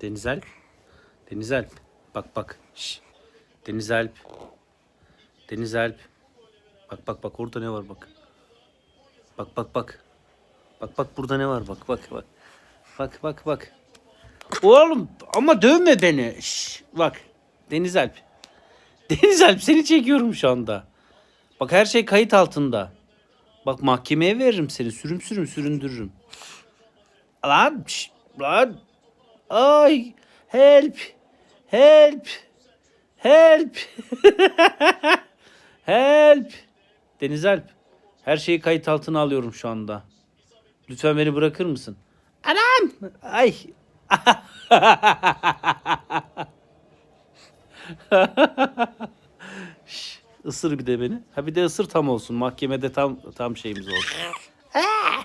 Deniz Alp. Bak bak. Şş. Deniz Alp. Bak bak bak orada ne var bak. Bak bak bak. Bak bak burada ne var bak bak bak. Bak bak bak. Oğlum ama dövme beni. Şş, bak. Deniz Alp seni çekiyorum şu anda. Bak her şey kayıt altında. Bak mahkemeye veririm seni. Sürüm sürüm süründürürüm. Lan şş, lan. Ay help. Help. Help. help. Deniz Alp. Her şeyi kayıt altına alıyorum şu anda. Lütfen beni bırakır mısın? Anam. Ay. Şş, ısır bir de beni. Ha bir de ısır tam olsun. Mahkemede tam tam şeyimiz olsun. Ah!